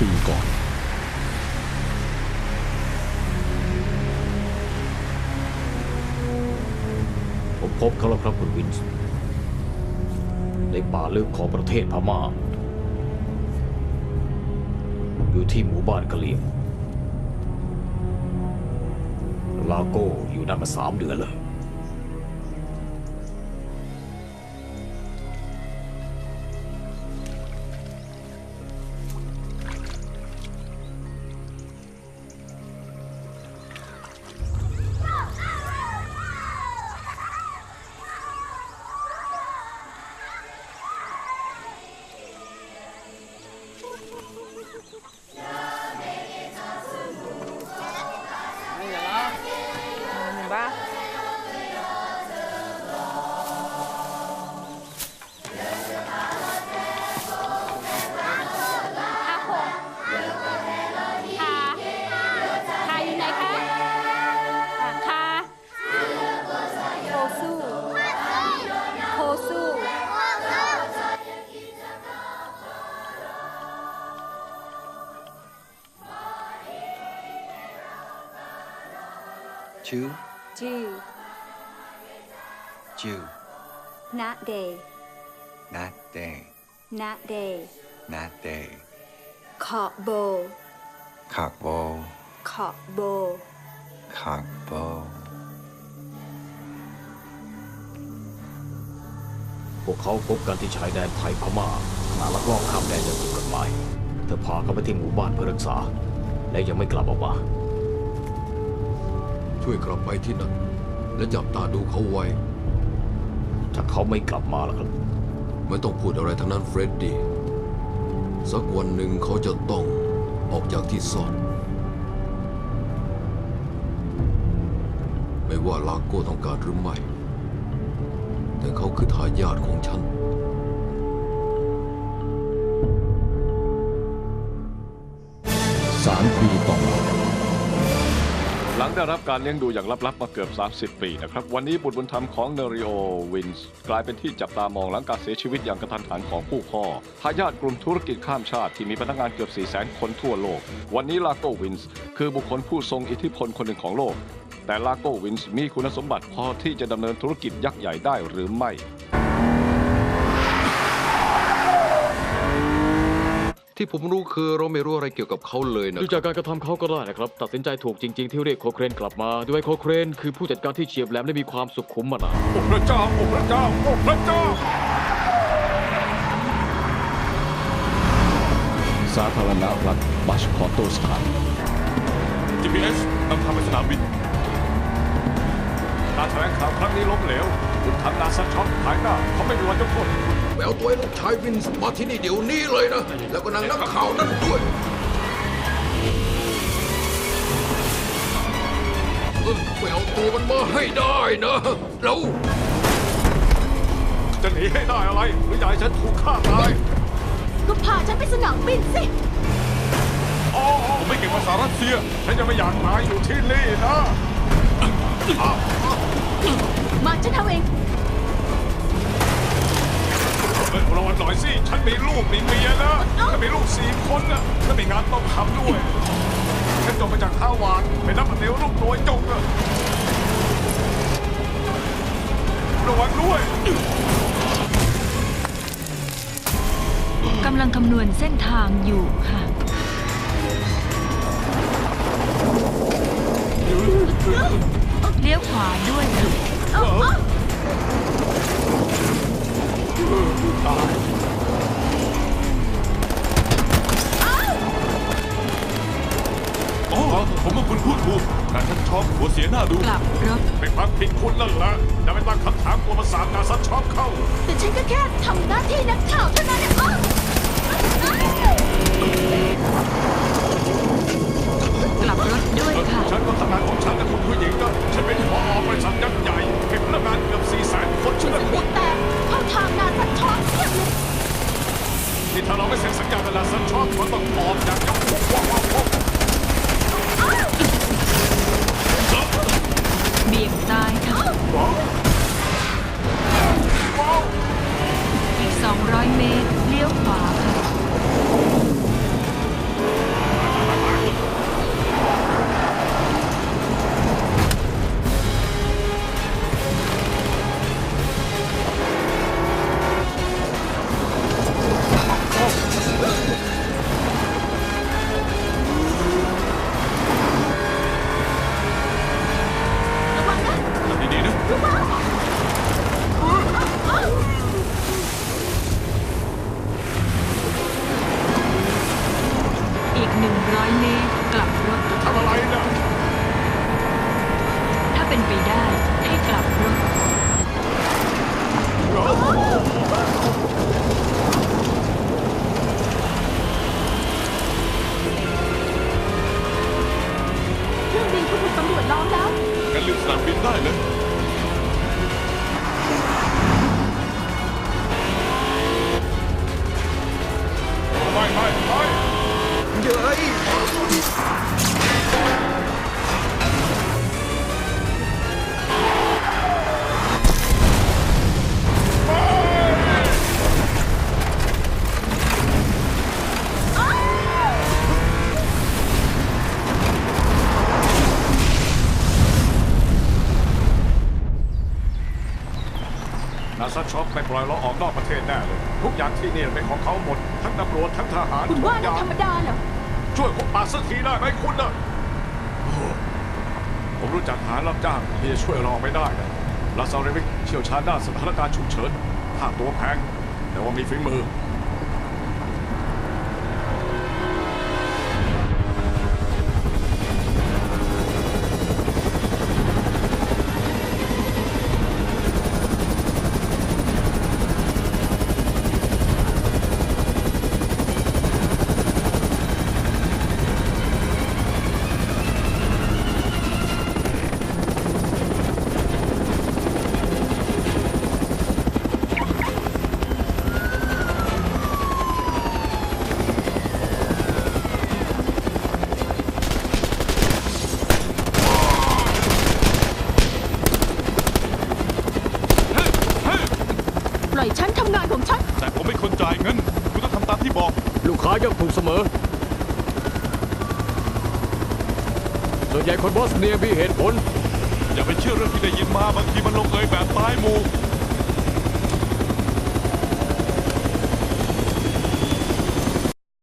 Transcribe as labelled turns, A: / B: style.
A: ปีก่อน
B: ผมพบเขาแล้วครับคุณวินส์ในป่าลึกของประเทศพม่า อยู่ที่หมู่บ้านกะเหลี่ยงลาโก้อยู่นั่นมาสามเดือนเลย
C: ชื่อ
D: จือ
C: ชื่อ
D: นะเด
C: นัดเดย์
D: นะเด
C: นัดเดย์
D: ขอโบ
C: ขักโบ
D: ขอโบ
C: ขักโบ
B: พวกเขาพบกันที่ชายแดนไทยพม่าขณะลักลอบข้ามแดนอย่างถูกกฎหมาย เธอพาเขาไปที่หมู่บ้านเพื่อรักษา และยังไม่กลับออกมา
E: ช่วยกลับไปที่นั่นและจับตาดูเขาไว้
B: ถ้าเขาไม่กลับมาล่ะครับ
E: ไม่ต้องพูดอะไรทั้งนั้นเฟรดดี้ สักวันหนึ่งเขาจะต้องออกจากที่ซ่อน ไม่ว่าลาโก้ต้องการหรือไม่ แต่เขาคือทายาทของฉัน
A: สามปีต่อมา
F: หลังได้รับการเลี้ยงดูอย่างลับๆมาเกือบ 30 ปีนะครับ วันนี้บุตรบุญธรรมของเนริโอวินส์กลายเป็นที่จับตามองหลังการเสียชีวิตอย่างกระทันหันของผู้พ่อทายาทกลุ่มธุรกิจข้ามชาติที่มีพนักงานเกือบ 4 0 0 0 0 0คนทั่วโลก วันนี้ลาโกวินส์คือบุคคลผู้ทรงอิทธิพลคนหนึ่งของโลก แต่ลาโกวินส์มีคุณสมบัติพอที่จะดำเนินธุรกิจยักษ์ใหญ่ได้หรือไม่
E: ที่ผมรู้คือเราไม่รู้อะไรเกี่ยวกับเขาเลยนะ
G: ดูจากการกระทำเขาก็ได้นะครับ ตัดสินใจถูกจริง ๆ ที่เรียกโคเครนกลับมาด้วยโคเครนคือผู้จัดการที่เฉียบแหลมและมีความสุขุมมานาน
F: โอ้พระเจ้าโอ้พระเจ้าโอ้พระเจ้า
A: สาธารณรัฐบัชคอโตสถาน
F: GPS นำทางไปสนามบินการแถลงข่าวครั้งนี้ล้มเหลวบุญธรรมนาซันช็อปหายหน้าเขาไม่มีวันยกโทษให้ คุณ
E: แววตัวให้ลูกชายวินส์มาที่นี่เดี๋ยวนี้เลยนะ แล้วก็นางนักข่าวนั่นด้วยเออไปเอาตัวมันมาให้ได้นะแล้ว
F: จะหนีให้ได้อะไร หรืออยากให้ฉันถูกฆ่าตาย
D: ก็พาฉันไปสนามบินสิ
F: อ๋อผมไม่เก่งภาษารัสเซีย ฉันยังไม่อยากตายอยู่ที่นี่นะ
D: มาฉันทำเอง
F: เฮ้ยระวังหน่อยสิ ฉันมีลูกมีเมียนะฉันมีลูกสี่คนนะและมีงานต้องทำด้วย ฉันจบมาจากฮาวาดเป็นนักปฏิรูปโดยจงอะระวังด้วย
H: กำลังคำนวณเส้นทางอยู่ค่ะเลี้ยวขวาด้วย
F: อ๋อผมว่าคุณพูดถูกการฉันชอบหัวเสียหน้าดู
H: กลับรถ
F: เป็นความผิดคุณนั่นแหละอย่าไปตั้งคำถามกลัวประสาทนาซัดชอบเข้า
D: แต่ฉันก็แค่ทำหน้าที่นักข่าวเท่านั้นเอง
F: นาซาช็อปไม่ปล่อยเราออกนอกประเทศแน่เลย ทุกอย่างที่นี่เป็นของเขาหมด ทั้งตำรวจทั้งทหาร
D: คุณ
F: ทุ
D: ว่าก
F: อ
D: น่ะ
F: ย่าง
D: ธรรมดาเหรอ
F: ช่วยพวกปากสักทีได้ไหมคุณนะโอ้โหผมรู้จักทหารรับจ้างที่จะช่วยเราไม่ได้นะลาซาเรวิกเชี่ยวชาญด้านสถานการณ์ฉุกเฉินค่าตัวแพง แต่ว่ามีฝีมือ
D: ปล่อยฉันทำงานของฉัน
F: แต่ผมไม่คนจ่ายเงิน คุณต้องทำตามที่บอก
G: ลูกค้าย่อมถูกเสมอ ส่วนใหญ่คนบอสเนียมีเหตุผล
F: อย่าไปเชื่อเรื่องที่ได้ยินมาบางทีมันลงเอยแบบตายหมู่